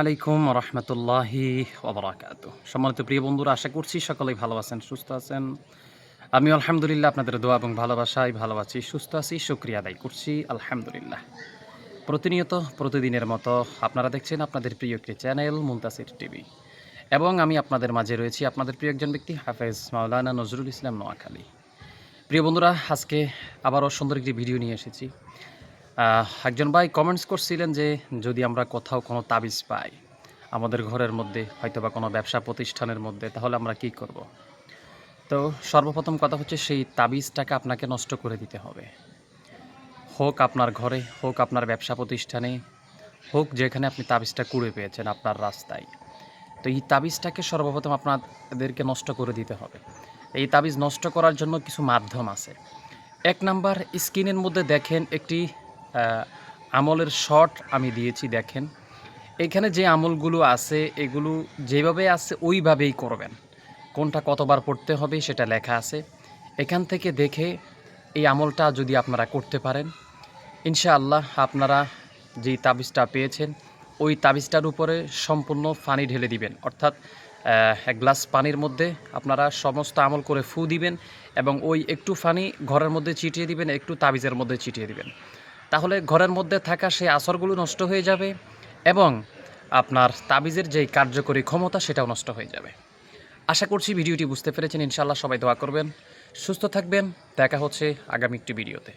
আলাইকুম রহমতুল্লাহি ওবরাকাত। সম্মানিত প্রিয় বন্ধুরা, আশা করছি সকলেই ভালো আছেন, সুস্থ আছেন। আমি আলহামদুলিল্লাহ আপনাদের দোয়া এবং ভালোবাসায় ভালো আছি, সুস্থ আছি, শুক্রিয়া আদায় করছি, আলহামদুলিল্লাহ। প্রতিনিয়ত প্রতিদিনের মতো আপনারা দেখছেন আপনাদের প্রিয় একটি চ্যানেল মুন্তাসির টিভি। এবং আমি আপনাদের মাঝে রয়েছি আপনাদের প্রিয় একজন ব্যক্তি, হাফেজ মাওলানা নজরুল ইসলাম নোয়াখালী। প্রিয় বন্ধুরা, আজকে আবারও সুন্দর একটি ভিডিও নিয়ে এসেছি। একজন ভাই কমেন্টস করছিলেন যে যদি আমরা কোথাও কোনো তাবিজ পাই, আমাদের ঘরের মধ্যে হয়তো বা কোনো ব্যবসা প্রতিষ্ঠানের মধ্যে, তাহলে আমরা কি করব। তো সর্বপ্রথম কথা হচ্ছে সেই তাবিজটাকে আপনাকে নষ্ট করে দিতে হবে। হোক আপনার ঘরে, হোক আপনার ব্যবসা প্রতিষ্ঠানে, হোক যেখানে আপনি তাবিজটা কুড়ে পেয়েছেন আপনার রাস্তায়। তো এই তাবিজটাকে সর্বপ্রথম আপনাদেরকে নষ্ট করে দিতে হবে। এই তাবিজ নষ্ট করার জন্য কিছু মাধ্যম আছে। এক নাম্বার, স্ক্রিনের মধ্যে দেখেন একটি আমলের শর্ট আমি দিয়েছি, দেখেন। এখানে যে আমলগুলো আছে, এগুলো যেভাবে আছে, ওইভাবেই করবেন। কোনটা কতবার পড়তে হবে সেটা লেখা আছে। এখান থেকে দেখে এই আমলটা যদি আপনারা করতে পারেন, ইনশাআল্লাহ আপনারা যেই তাবিজটা পেয়েছেন, ওই তাবিজটার উপরে সম্পূর্ণ পানি ঢেলে দিবেন। অর্থাৎ এক গ্লাস পানির মধ্যে আপনারা সমস্ত আমল করে ফু দিবেন এবং ওই একটু পানি ঘরের মধ্যে ছিটিয়ে দিবেন, একটু তাবিজের মধ্যে ছিটিয়ে দিবেন। তাহলে ঘরের মধ্যে থাকা সেই আসরগুলো নষ্ট হয়ে যাবে এবং আপনার তাবিজের যেই কার্যকরী ক্ষমতা সেটাও নষ্ট হয়ে যাবে। আশা করছি ভিডিওটি বুঝতে পেরেছেন। ইনশাল্লাহ সবাই দোয়া করবেন। সুস্থ থাকবেন। দেখা হচ্ছে আগামী একটি ভিডিওতে।